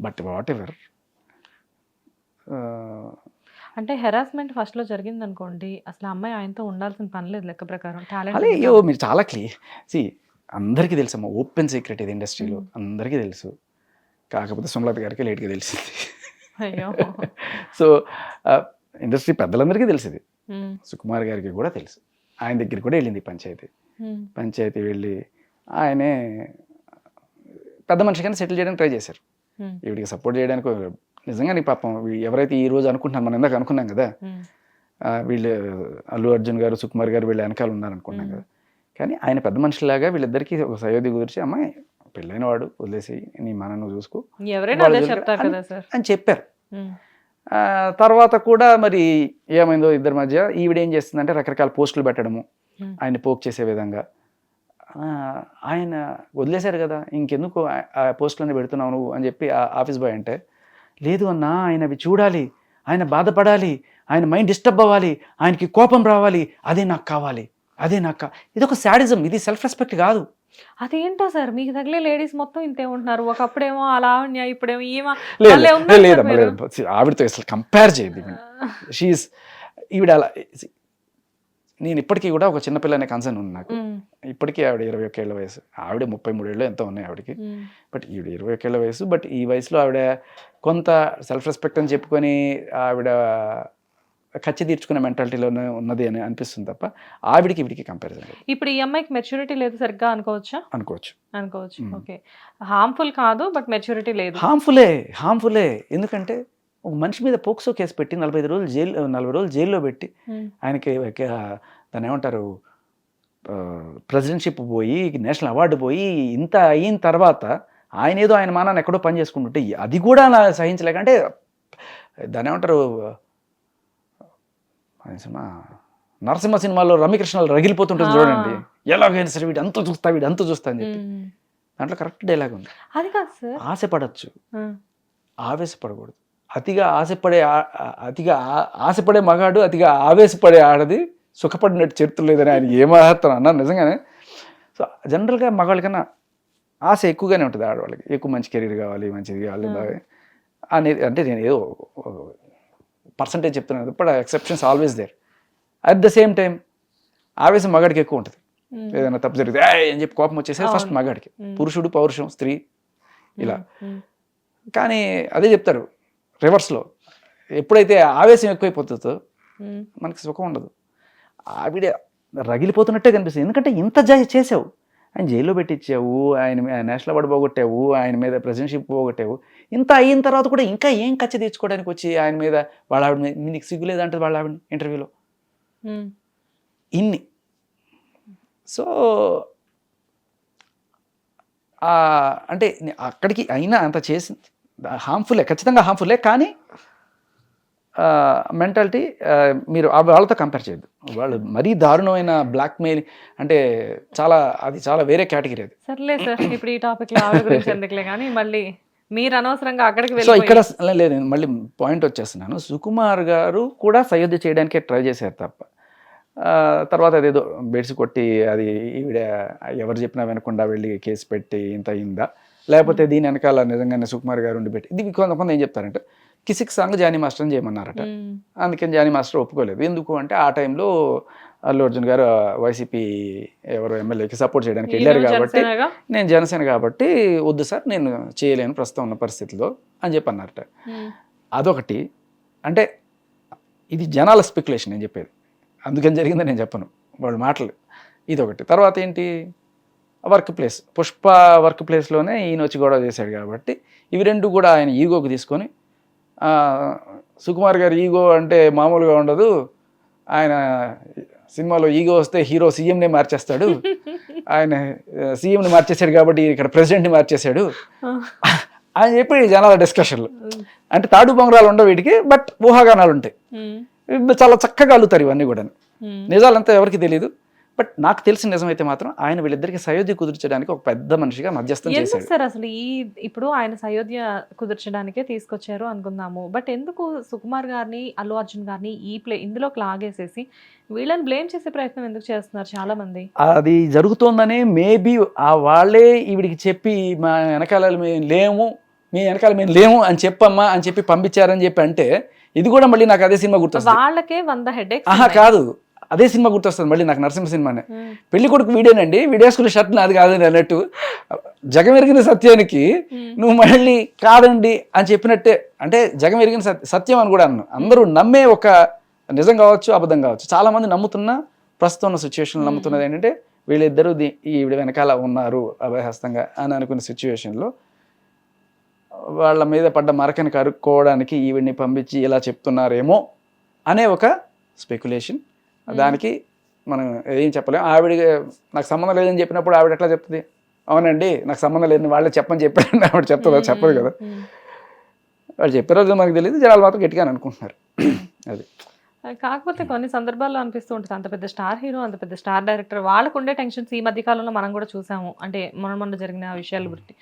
But whatever అంటే harassment ఫస్ట్లో జరిగింది అనుకోండి అసలు అమ్మాయి ఆయనతో ఉండాల్సిన పని లేదు లెక్క ప్రకారం. అలా టాలెంట్ అయ్యో మీరు చాలా క్లియర్ సి అందరికీ తెలుసమ్మా ఓపెన్ సీక్రెట్ ఇది ఇండస్ట్రీలో Mm. అందరికీ తెలుసు. కాకపోతే సుమలత గారికి లేట్గా తెలిసింది. అయ్యో. సో ఇండస్ట్రీ పెద్దలందరికీ తెలిసింది. ఉమ్, సుకుమార్ గారికి కూడా తెలుసు. ఆయన దగ్గరికి కూడా వెళ్ళింది పంచాయతీ. ఉమ్, పంచాయతీ వెళ్ళి ఆయనే పెద్ద మనిషిగానే సెటిల్ చేయడానికి ట్రై చేశారు. ఉమ్, ఈవిడికి సపోర్ట్ చేయడానికి నిజంగా నీ పాపం ఎవరైతే ఈ రోజు అనుకుంటున్నారు మనం ఇందాక అనుకున్నాం కదా వీళ్ళు అల్లు అర్జున్ గారు సుకుమార్ గారు వీళ్ళు వెనకాల ఉన్నారనుకున్నాం. కదా. కానీ ఆయన పెద్ద మనిషిలాగా వీళ్ళిద్దరికీ ఒక సయోధ్య కుదిర్చి అమ్మాయి పెళ్ళైన వాడు వదిలేసి నీ మన నువ్వు చూసుకో అని- చెప్పారు. తర్వాత కూడా మరి ఏమైందో ఇద్దరి మధ్య ఈవిడ ఏం చేస్తుందంటే రకరకాల పోస్టులు పెట్టడము. ఆయన పోక్ చేసే విధంగా. ఆయన వదిలేశారు కదా ఇంకెందుకు ఆ- పోస్టులన్నీ పెడుతున్నావు నువ్వు అని చెప్పి ఆ ఆఫీస్ బాయ్ అంటే లేదు అన్నా ఆయన అవి చూడాలి ఆయన బాధపడాలి ఆయన మైండ్ డిస్టర్బ్ అవ్వాలి ఆయనకి కోపం రావాలి అదే నాకు కావాలి అదే నాకు ఇది ఒక శాడిజం ఇది సెల్ఫ్ రెస్పెక్ట్ కాదు. అదేంటో సార్ మీకు తగిలే లేడీస్ మొత్తం ఇంతే ఉంటున్నారు ఒకప్పుడేమో అలా లావణ్య ఇప్పుడేమో. లేదు ఆవిడతో అసలు కంపేర్ చేయదు షీఈస్ ఈవిడ అలా నేను ఇప్పటికీ కూడా ఒక చిన్నపిల్ల అనే కన్సర్న్ ఉంది నాకు. ఇప్పటికీ ఆవిడ ఇరవై ఒక్క ఏళ్ళ వయసు. ఆవిడ ముప్పై మూడేళ్ళు ఎంతో ఉన్నాయి ఆవిడకి. బట్ ఈవిడ ఇరవై ఒక్క ఏళ్ళ వయసు. బట్ ఈ వయసులో ఆవిడ కొంత సెల్ఫ్ రెస్పెక్ట్ అని చెప్పుకొని ఆవిడ ఖర్చు తీర్చుకునే మెంటాలిటీలోనే ఉన్నది అని అనిపిస్తుంది తప్ప ఆవిడకి వీడికి కంపారిజన్ ఇప్పుడు ఈ అమ్మాయికి మెచ్యూరిటీ లేదు సరిగ్గా అనుకోవచ్చా? అనుకోవచ్చు. అనుకోవచ్చు. ఓకే. హార్మ్ఫుల్ కాదు బట్ మెచ్యూరిటీ లేదు. హార్మ్ఫులే హార్మ్ఫులే ఎందుకంటే ఒక మనిషి మీద పోక్సో కేసు పెట్టి నలభై ఐదు రోజులు జైలు నలభై రోజులు జైల్లో పెట్టి ఆయనకి దాన్ని ఏమంటారు ప్రెసిడెంట్షిప్ పోయి నేషనల్ అవార్డు పోయి ఇంత అయిన తర్వాత ఆయన ఏదో ఆయన మానాన్ని ఎక్కడో పని చేసుకుంటుంటే అది కూడా నా సహించలేక అంటే దాన్ని ఏమంటారు సినిమా? నరసింహ సినిమాలో రమ్యకృష్ణలు రగిలిపోతుంటుంది. చూడండి. ఎలాగైనా సరే వీడు అంత చూస్తా వీడు అంత చూస్తా అని చెప్పి. దాంట్లో కరెక్ట్ డైలాగ్ ఉంది. అది కాదు సార్. ఆశపడచ్చు. ఆవేశపడకూడదు. అతిగా ఆశపడే అతిగా ఆశపడే మగాడు అతిగా ఆవేశపడే ఆడది సుఖపడినట్టు చరిత్ర లేదని ఆయన ఏమాత్రం అన్నారు. నిజంగానే. సో జనరల్గా మగాళ్ళకన్నా ఆశ ఎక్కువగానే ఉంటుంది ఆడవాళ్ళకి. ఎక్కువ మంచి కెరీర్ కావాలి మంచిది కావాలి. బాగా అనేది అంటే నేను ఏదో పర్సంటేజ్ చెప్తున్నాను but exceptions always there. At the same time ఆవేశం మగాడికి ఎక్కువ ఉంటుంది. ఏదైనా తప్పు జరిగితే అని చెప్పి కోపం వచ్చేసి ఫస్ట్. మగాడికి. పురుషుడు పౌరుషం స్త్రీ ఇలా. కానీ అదే చెప్తారు. రివర్స్లో ఎప్పుడైతే ఆవేశం ఎక్కువైపోతుందో మనకి సుఖం ఉండదు. ఆవిడ రగిలిపోతున్నట్టే కనిపిస్తుంది. ఎందుకంటే ఇంత జా- చేసావు. ఆయన జైల్లో పెట్టించావు ఆయన నేషనల్ అవార్డు పోగొట్టావు ఆయన మీద ప్రెసిడెంట్షిప్ పోగొట్టావు. ఇంత అయిన తర్వాత కూడా ఇంకా ఏం ఖర్చు తెచ్చుకోవడానికి వచ్చి ఆయన మీద వాళ్ళ ఆవిడ మీద నీకు సిగ్గులేదంటే వాళ్ళ ఆవిడ ఇంటర్వ్యూలో? ఇన్ని. సో అంటే అక్కడికి అయినా అంత చేసింది. హార్మ్ఫుల్లే ఖచ్చితంగా హార్మ్ఫుల్లే కానీ మెంటాలిటీ మీరు వాళ్ళతో కంపేర్ చేయొద్దు. వాళ్ళు మరీ దారుణమైన బ్లాక్మెయిల్ అంటే చాలా అది చాలా వేరే కేటగిరీ అది. సర్లే సార్ ఇప్పుడు ఈ టాపిక్ ఎందుకులే కానీ మళ్ళీ మీరు అనవసరంగా అక్కడికి సో ఇక్కడ లేదు నేను మళ్ళీ పాయింట్ వచ్చేస్తున్నాను. సుకుమార్ గారు కూడా సయోధ్య చేయడానికే ట్రై చేశారు తప్ప. తర్వాత అదేదో బెడ్స్ కొట్టి అది ఈవిడ ఎవరు చెప్పినా వినకుండా వెళ్ళి కేసు పెట్టి ఇంత అయిందా? లేకపోతే దీని వెనకాల నిజంగానే సుకుమార్ గారు ఉండి పెట్టి ఇది కొంతమంది ఏం చెప్తారంటే కిసిక్ సాంగ్ జానీ మాస్టర్ అని చేయమన్నారట. అందుకని జానీ మాస్టర్ ఒప్పుకోలేదు. ఎందుకు అంటే ఆ టైంలో అల్లు అర్జున్ గారు వైసీపీ ఎవరు ఎమ్మెల్యేకి సపోర్ట్ చేయడానికి వెళ్ళారు కాబట్టి నేను జనసేన కాబట్టి వద్దు సార్ నేను చేయలేను ప్రస్తుతం ఉన్న పరిస్థితిలో అని చెప్పి అన్నారట అదొకటి. అంటే ఇది జనాల స్పెక్యులేషన్ నేను చెప్పేది. అందుకని జరిగిందని నేను చెప్పను. వాళ్ళ మాటలు. ఇదొకటి. తర్వాత ఏంటి? వర్క్ ప్లేస్ పుష్ప వర్క్ ప్లేస్లోనే ఈయన వచ్చి గొడవ చేశాడు కాబట్టి ఇవి రెండు కూడా ఆయన ఈగోకి తీసుకొని సుకుమార్ గారి ఈగో అంటే మామూలుగా ఉండదు. ఆయన సినిమాలో ఈగో వస్తే హీరో సీఎంనే మార్చేస్తాడు. ఆయన సీఎంని మార్చేశాడు కాబట్టి ఇక్కడ ప్రెసిడెంట్ని మార్చేశాడు. అని చెప్పి జనాల డిస్కషన్లు. అంటే తాడు బొంగరాలు ఉండవు వీటికి బట్ ఊహాగానాలు ఉంటాయి. చాలా చక్కగా అల్లుతారు ఇవన్నీ కూడా నిజాలంతా ఎవరికి తెలియదు బట్ నాకు తెలిసిన నిజమైతే మాత్రం ఆయన వీళ్ళిద్దరికి సయోధ్య కుదిర్చడానికి ఒక పెద్ద మనిషిగా మధ్యస్థం చేశాడు. సార్ అసలు ఈ ఇప్పుడు ఆయన సయోధ్య కుదర్చడానికే తీసుకొచ్చారు అనుకుందాము. బట్ ఎందుకు సుకుమార్ గారిని అల్లు అర్జున్ గారిని ఈ ప్లే ఇందులోకి లాగేసేసి వీళ్ళని బ్లేమ్ చేసే ప్రయత్నం ఎందుకు చేస్తున్నారు చాలా మంది అది జరుగుతోందనే మేబీ ఆ వాళ్ళే ఈవిడికి చెప్పి మా వెనకాల మేము లేము మీ వెనకాల మేము లేము అని చెప్పమ్మా అని చెప్పి పంపించారని చెప్పి అంటే ఇది కూడా మళ్ళీ నాకు అదే సినిమా గుర్తొస్తుంది. వాళ్ళకే వంద హెడ్ కాదు. అదే సినిమా గుర్తొస్తుంది మళ్ళీ నాకు నరసింహ సినిమానే. పెళ్ళి కొడుకు వీడేనండి వీడేసుకున్న షర్ట్ నాది కాదని అన్నట్టు. జగమెరిగిన సత్యానికి నువ్వు మళ్ళీ కాదండి అని చెప్పినట్టే అంటే జగమెరిగిన సత్య సత్యం అని కూడా అన్నాను అందరూ నమ్మే ఒక నిజం కావచ్చు అబద్ధం కావచ్చు. చాలా మంది నమ్ముతున్న ప్రస్తుతం ఉన్న సిచ్యువేషన్ నమ్ముతున్నది ఏంటంటే వీళ్ళిద్దరూ దీ- ఈవిడ వెనకాల ఉన్నారు అభయహస్తంగా అని అనుకున్న సిచ్యువేషన్లో వాళ్ళ మీద పడ్డ మరకని కరుక్కోవడానికి ఈవిడ్ని పంపించి ఇలా చెప్తున్నారేమో అనే ఒక స్పెక్యులేషన్ దానికి మనం ఏం చెప్పలేం. ఆవిడ నాకు సంబంధం లేదని చెప్పినప్పుడు ఆవిడ ఎట్లా చెప్తుంది? అవునండి నాకు సంబంధం లేదని వాళ్ళే చెప్పని చెప్పారని ఆవిడ చెప్తుందా? చెప్పదు కదా. వాళ్ళు చెప్పారో మనకు తెలియదు జనాలు మాత్రం గట్టిగా అని అనుకుంటున్నారు. అది. కాకపోతే కొన్ని సందర్భాల్లో అనిపిస్తూ ఉంటుంది. అంత పెద్ద స్టార్ హీరో అంత పెద్ద స్టార్ డైరెక్టర్ వాళ్ళకు ఉండే టెన్షన్స్ ఈ మధ్య కాలంలో మనం కూడా చూసాము. అంటే మొన్న మొన్న జరిగిన విషయాలు బట్టి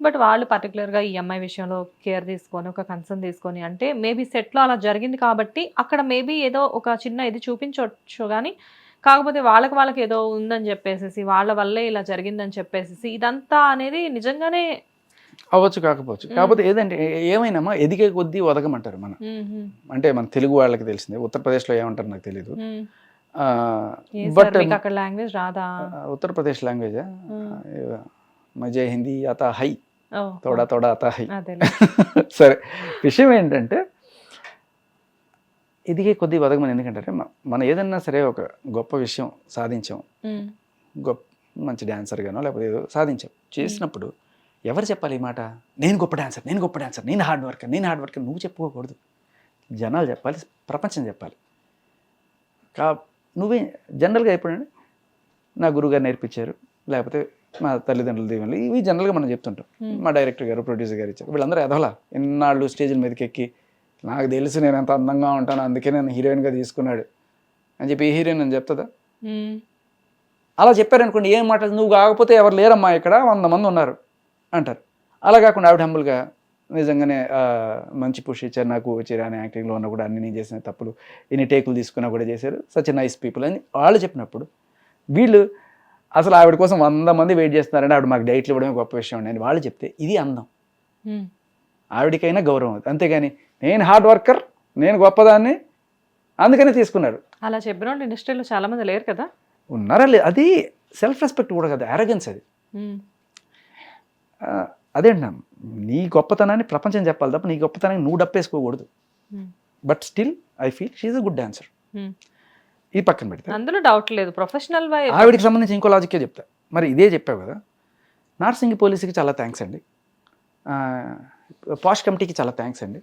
బట్ వాళ్ళు పర్టికులర్గా ఈ అమ్మాయి విషయంలో కేర్ తీసుకొని ఒక కన్సర్న్ తీసుకొని అంటే మేబీ సెట్లో అలా జరిగింది కాబట్టి అక్కడ మేబీ ఏదో ఒక చిన్న ఇది చూపించవచ్చు కానీ కాకపోతే వాళ్ళకి వాళ్ళకి ఏదో ఉందని చెప్పేసి వాళ్ళ వల్లే ఇలా జరిగిందని చెప్పేసి ఇదంతా అనేది నిజంగానే అవ్వచ్చు కాకపోవచ్చు. కాకపోతే ఏదంటే ఏమైనామా ఎదిగే కొద్దీ ఒదగమంటారు మన. అంటే మన తెలుగు వాళ్ళకి తెలిసిందే. ఉత్తరప్రదేశ్లో ఏమంటారు నాకు తెలియదు బట్ అక్కడ లాంగ్వేజ్ రాదా? ఉత్తరప్రదేశ్ లాంగ్వేజ్? మజే హిందీ అత హై. తోడా తోడా అత హై అదేలే. సరే విషయం ఏంటంటే ఎదిగే కొద్దీ బతకమని ఎందుకంటే మనం ఏదన్నా సరే ఒక గొప్ప విషయం సాధించాం. గొప్ప మంచి డాన్సర్ గానో లేకపోతే ఏదో సాధించాం. చేసినప్పుడు ఎవరు చెప్పాలి ఈ మాట? నేను గొప్ప డాన్సర్ నేను గొప్ప డాన్సర్ నేను హార్డ్ వర్కర్ నేను హార్డ్ వర్కర్ నువ్వు చెప్పుకోకూడదు. జనాలు చెప్పాలి ప్రపంచం చెప్పాలి. కా నువ్వే జనరల్గా ఎప్పుడంటే నా గురువుగారు నేర్పించారు. లేకపోతే మా తల్లిదండ్రుల దీవెనలు. ఇవి జనరల్గా మనం చెప్తుంటాం. మా డైరెక్టర్ గారు ప్రొడ్యూసర్ గారు ఇచ్చారు. వీళ్ళందరూ ఎదవలా ఎన్నాళ్ళు స్టేజ్ల మీదకి ఎక్కి నాకు తెలుసు నేను ఎంత అందంగా ఉంటాను అందుకే నేను హీరోయిన్గా తీసుకున్నాడు అని చెప్పి ఈ హీరోయిన్ అని చెప్తుందా. అలా చెప్పారనుకోండి ఏం మాట నువ్వు కాకపోతే ఎవరు లేరమ్మా ఇక్కడ వంద మంది ఉన్నారు అంటారు. అలా కాకుండా ఆవిడ హంబుల్గా నిజంగానే మంచి పుష్ ఇచ్చారు. నాకు చిరాని యాక్టింగ్లో ఉన్నా కూడా అన్ని నేను చేసిన తప్పులు ఇన్ని టేకులు తీసుకున్నా కూడా చేశారు. సచ్ నైస్ పీపుల్ అని వాళ్ళు చెప్పినప్పుడు వీళ్ళు అసలు ఆవిడ కోసం వంద మంది వెయిట్ చేస్తున్నారంటే ఆవిడ మాకు డైట్లు ఇవ్వడమే గొప్ప విషయం అండి. అని వాళ్ళు చెప్తే ఇది అందం. ఆవిడకైనా గౌరవం అంతేగాని నేను హార్డ్ వర్కర్ నేను గొప్పదాన్ని అందుకనే తీసుకున్నారు. అలా చెప్పిన వాళ్ళు ఇండస్ట్రీలో చాలా మంది లేరు కదా? ఉన్నారా? లేదు అది సెల్ఫ్ రెస్పెక్ట్ కూడా కదా అరగెన్స్ అది. అదేంటి నా గొప్పతనాన్ని ప్రపంచం చెప్పాలి తప్ప నీ గొప్పతనాన్ని నువ్వు డప్పేసుకోకూడదు. But still I feel she a good dancer ఈ పక్కన పెడితే. అందులో డౌట్ లేదు. ప్రొఫెషనల్ ఆవిడకి సంబంధించి ఇంకో లాజిక్కే చెప్తా. మరి ఇదే చెప్పావు కదా నార్సింగ్ పోలీసుకి చాలా థ్యాంక్స్ అండి. పాష్ కమిటీకి చాలా థ్యాంక్స్ అండి.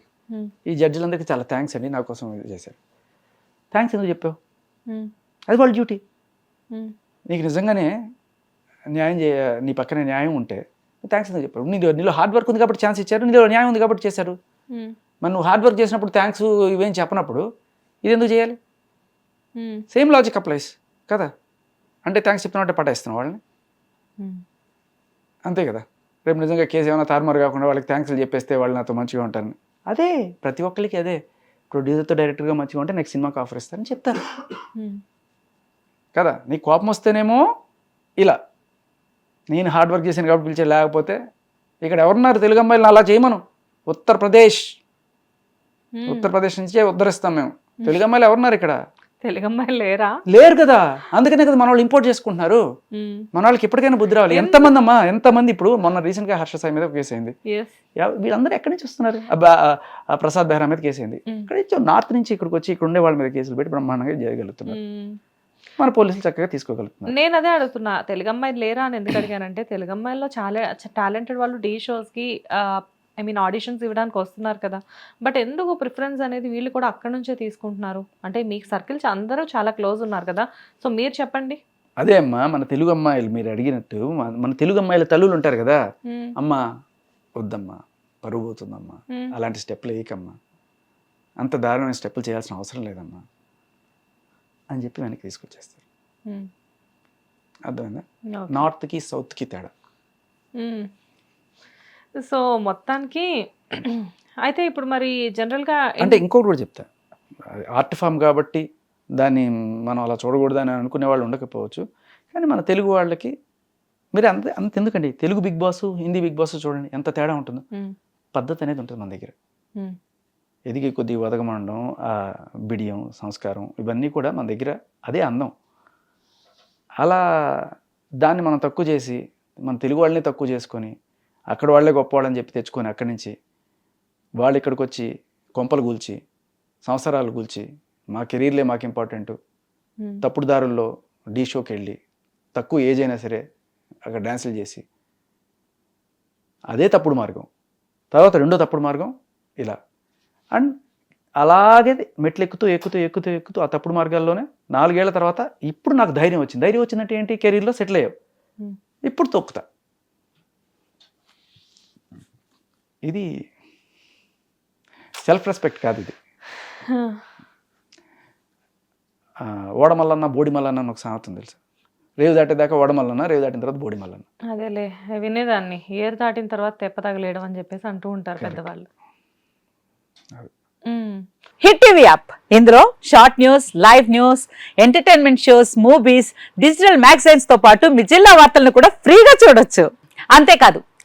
ఈ జడ్జిలందరికీ చాలా థ్యాంక్స్ అండి. నా కోసం ఇది చేశారు. థ్యాంక్స్ ఎందుకు చెప్పావు. అది వాళ్ళ డ్యూటీ. నీకు నిజంగానే న్యాయం చేయ నీ పక్కన న్యాయం ఉంటే థ్యాంక్స్ అని చెప్పారు నీలో నీలో హార్డ్ వర్క్ ఉంది కాబట్టి ఛాన్స్ ఇచ్చారు నీలో న్యాయం ఉంది కాబట్టి చేశారు. మరి నువ్వు హార్డ్ వర్క్ చేసినప్పుడు థ్యాంక్స్ ఇవేం చెప్పనప్పుడు ఇది ఎందుకు చేయాలి. సేమ్ లాజిక్ అప్లైస్ కదా? అంటే థ్యాంక్స్ చెప్పినట్టే పట్టేస్తున్నావు వాళ్ళని. మ్మ్. అంతే కదా? రేపు నిజంగా కేసు ఏమైనా తారుమారు కాకుండా వాళ్ళకి థ్యాంక్స్ చెప్పేస్తే వాళ్ళు నాతో మంచిగా ఉంటారని. అదే. ప్రతి ఒక్కరికి అదే. ప్రొడ్యూసర్తో డైరెక్టర్గా మంచిగా ఉంటే నెక్స్ట్ సినిమాకి ఆఫర్ ఇస్తారని చెప్తారు. మ్మ్. కదా? నీకు కోపం వస్తేనేమో ఇలా. నేను హార్డ్ వర్క్ చేశాను కాబట్టి పిలిచే లేకపోతే ఇక్కడ ఎవరున్నారు తెలుగు అమ్మాయిలు అలా చేయమను. ఉత్తరప్రదేశ్. మ్మ్. ఉత్తరప్రదేశ్ నుంచే ఉద్ధరిస్తాం మేము. తెలుగు అమ్మాయిలు ఎవరున్నారు ఇక్కడ? తెలుగు అమ్మాయిలు లేరా? లేరు కదా. అందుకనే కదా మన వాళ్ళు ఇంపోర్ట్ చేసుకుంటున్నారు. మన వాళ్ళకి ఇప్పటికైనా బుద్ధి రావాలి. ఎంతమంది అమ్మా ఎంతమంది ఇప్పుడు మొన్న రీసెంట్గా హర్ష సాయి మీద కేసు అయింది. వీళ్ళందరూ ఎక్కడి నుంచి వస్తున్నారు? ప్రసాద్ బెహ్రా మీద కేసు అయింది. ఇక్కడ నుంచి నార్త్ నుంచి ఇక్కడికి వచ్చి ఇక్కడ ఉండే వాళ్ళ మీద కేసులు పెట్టి బ్రహ్మాండంగా చేయగలుగుతున్నారు. మన పోలీసులు చక్కగా తీసుకోగలుగుతున్నారు. నేను అదే అడుగుతున్నా తెలుగు అమ్మాయిలు లేరా అని ఎందుకు అడిగానంటే తెలుగు అమ్మాయిల్లో చాలా టాలెంటెడ్ వాళ్ళు డీ షోస్కి ఐ మీన్ ఆడిషన్స్ ఇవ్వడానికి వస్తున్నారు కదా. బట్ ఎందుకు ప్రిఫరెన్స్ అనేది వీళ్ళు కూడా అక్కడ నుంచే తీసుకుంటున్నారు? అంటే మీకు సర్కిల్స్ అందరూ చాలా క్లోజ్ ఉన్నారు కదా. సో మీరు చెప్పండి. అదే అమ్మా మన తెలుగు అమ్మాయిలు మీరు అడిగినట్టు మన- తెలుగు అమ్మాయిల తల్లులు ఉంటారు కదా. మ్మ్. అమ్మా వద్దమ్మా పరువు పోతుందమ్మా. మ్మ్. అలాంటి స్టెప్లు వేయకమ్మా. అంత దారుణమైన స్టెప్పులు చేయాల్సిన అవసరం లేదమ్మా. అని చెప్పి వెనక్కి తీసుకొచ్చేస్తారు. అర్థమైందా. నార్త్కి సౌత్కి తేడా. సో మొత్తానికి అయితే ఇప్పుడు మరి జనరల్గా అంటే ఇంకొకటి కూడా చెప్తా. ఆర్ట్ ఫామ్ కాబట్టి దాన్ని మనం అలా చూడకూడదని అనుకునే వాళ్ళు ఉండకపోవచ్చు. కానీ మన తెలుగు వాళ్ళకి మీరు అంత అంత ఎందుకండి? Telugu Bigg Boss Hindi Bigg Boss చూడండి ఎంత తేడా ఉంటుందో. పద్ధతి అనేది ఉంటుంది మన దగ్గర. ఎదిగి కొద్ది ఒదగమండడం ఆ బిడియం సంస్కారం ఇవన్నీ కూడా మన దగ్గర అదే అందం. అలా దాన్ని మనం తక్కువ చేసి మన తెలుగు వాళ్ళని తక్కువ చేసుకొని అక్కడ వాళ్ళే గొప్పవాళ్ళని చెప్పి తెచ్చుకొని అక్కడి నుంచి వాళ్ళు ఇక్కడికి వచ్చి కొంపలు కూల్చి సంవత్సరాలు కూల్చి మా కెరీర్లే మాకు ఇంపార్టెంట్. తప్పుడు దారుల్లో డీ షోకి వెళ్ళి తక్కువ ఏజ్ అయినా సరే అక్కడ డ్యాన్సులు చేసి అదే తప్పుడు మార్గం. తర్వాత రెండో తప్పుడు మార్గం ఇలా. అండ్ అలాగే మెట్లు ఎక్కుతూ ఎక్కుతూ ఎక్కుతూ ఎక్కుతూ ఆ తప్పుడు మార్గాల్లోనే నాలుగేళ్ళ తర్వాత ఇప్పుడు నాకు ధైర్యం వచ్చింది. ధైర్యం వచ్చిందంటే ఏంటి? కెరీర్లో సెటిల్ అయ్యావు. ఇప్పుడు తొక్కుతా. ఇది సెల్ఫ్ రెస్పెక్ట్ కాదు ఇది. ఓడమల్లన్న బోడి మల్లన్న అని ఒక సామెత తెలుసు? రేవు దాటేదాకా ఓడమల్లన్న రేవు దాటిన తర్వాత బోడి మల్లన్న అదేలే వినేదాన్ని. ఏర్ దాటిన తర్వాత తెప్ప తగలేయడం అని చెప్పేసి అంటూ ఉంటారు పెద్దవాళ్ళు. Hit TV app. ఇందులో short news live news entertainment shows movies digital మ్యాగజైన్స్తో పాటు మీ జిల్లా వార్తలను కూడా ఫ్రీగా చూడొచ్చు. అంతేకాదు